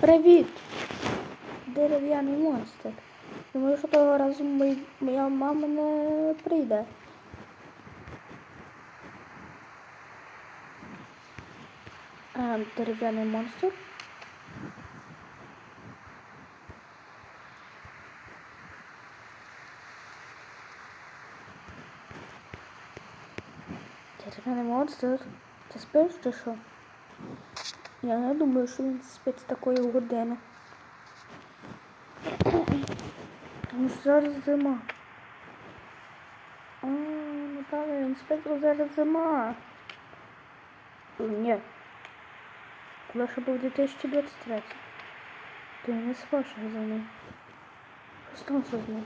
Привіт! Дерев'яний монстр. Думаю, що того разу мій- моя мама не прийде. А, дерев'яний монстр. Дерев'яний монстр. Ти спиш чи що? Я не думаю, що він спить з такої години. Ну зараз зима. А, правильно, він спить, бо зараз зима. Ні. Коли ще був 2023. То я не ще за ним. Що сталося з ним?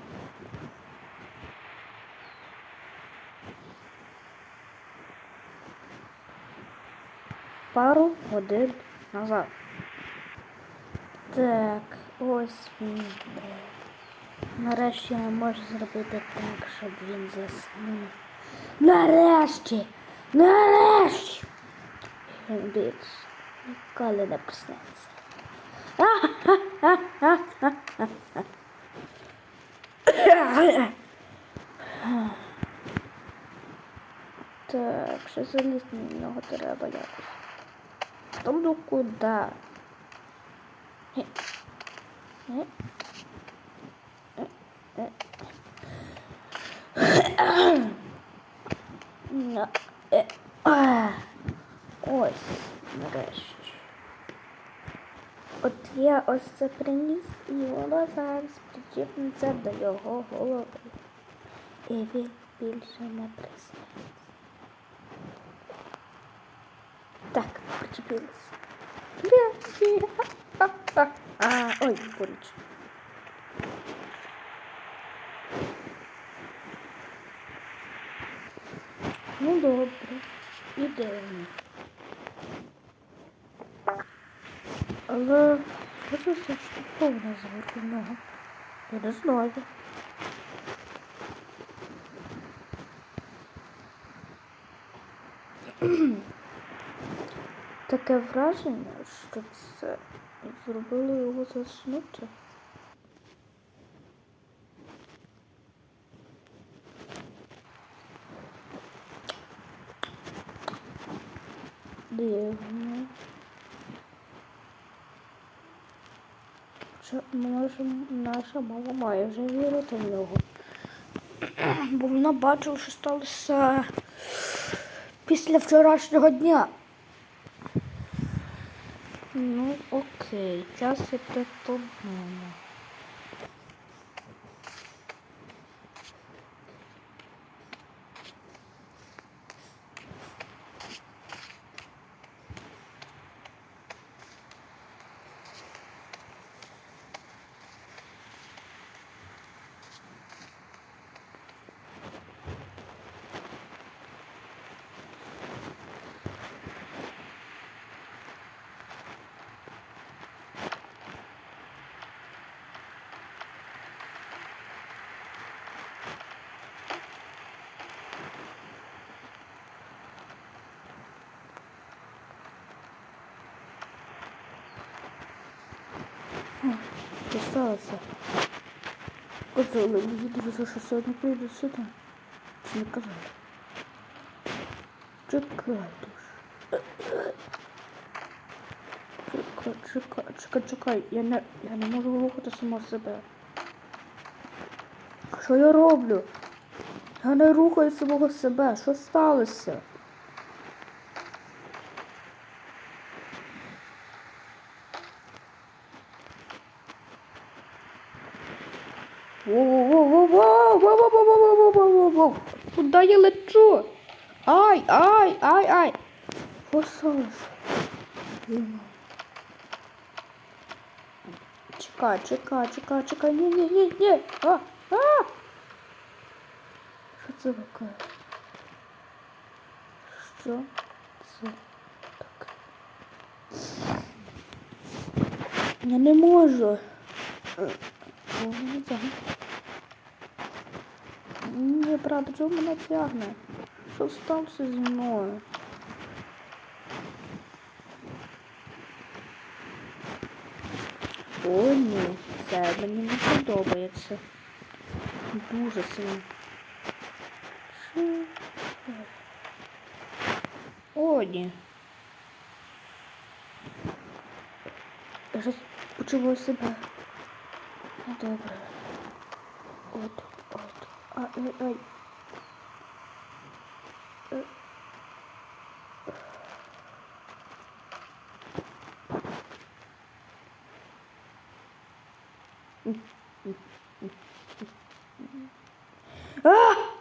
Пару годин назад. Так, ось він. Нарешті я можу зробити так, щоб він заснув. Нарешті! Нарешті! Він більше ніколи не проснеться. Так, ще залізти нього треба якось. Там до куди? Ге. Ге. На. Е. А. Ось, нарешті. От я ось це приніс, і воно зараз причіпнеться до його голови. І він більше не приснеться. ataca, porque pelos. Ah, oi, por. Um dobro e dano. Alô, eu sou de pounas, não. Apenas nove. Mm-hmm. Таке враження, що це зробили його заснути. Дивно. Наша, наша мама має вже вірити в нього. Бо вона бачила, що сталося після вчорашнього дня. Ну окей, зараз я припомню. Що сталося? Казали, мені дивиться, що сьогодні прийду сюди. Чи не казали? Чекай душ. Чекай, чекай, чекай, чекай. Я не, я не можу рухати сама себе. Що я роблю? Я не рухаю самого себе. Що сталося? Куда я лечу? Ай, ай, ай, ай. Посос. Чекай, чекай, чекай, чекай. Ні, ні, ні, ні. А, а. Що це таке? Що це таке? Я не можу. Чого мене тягне? Ні, правда, чого мене тягне? Що сталося зі мною? О, ні, це мені не подобається. Дуже сильно. Що? О, ні. Я щось почуваю себе. Добре. От, от. Ай, ай, ай. Е. А! А! А! А! А!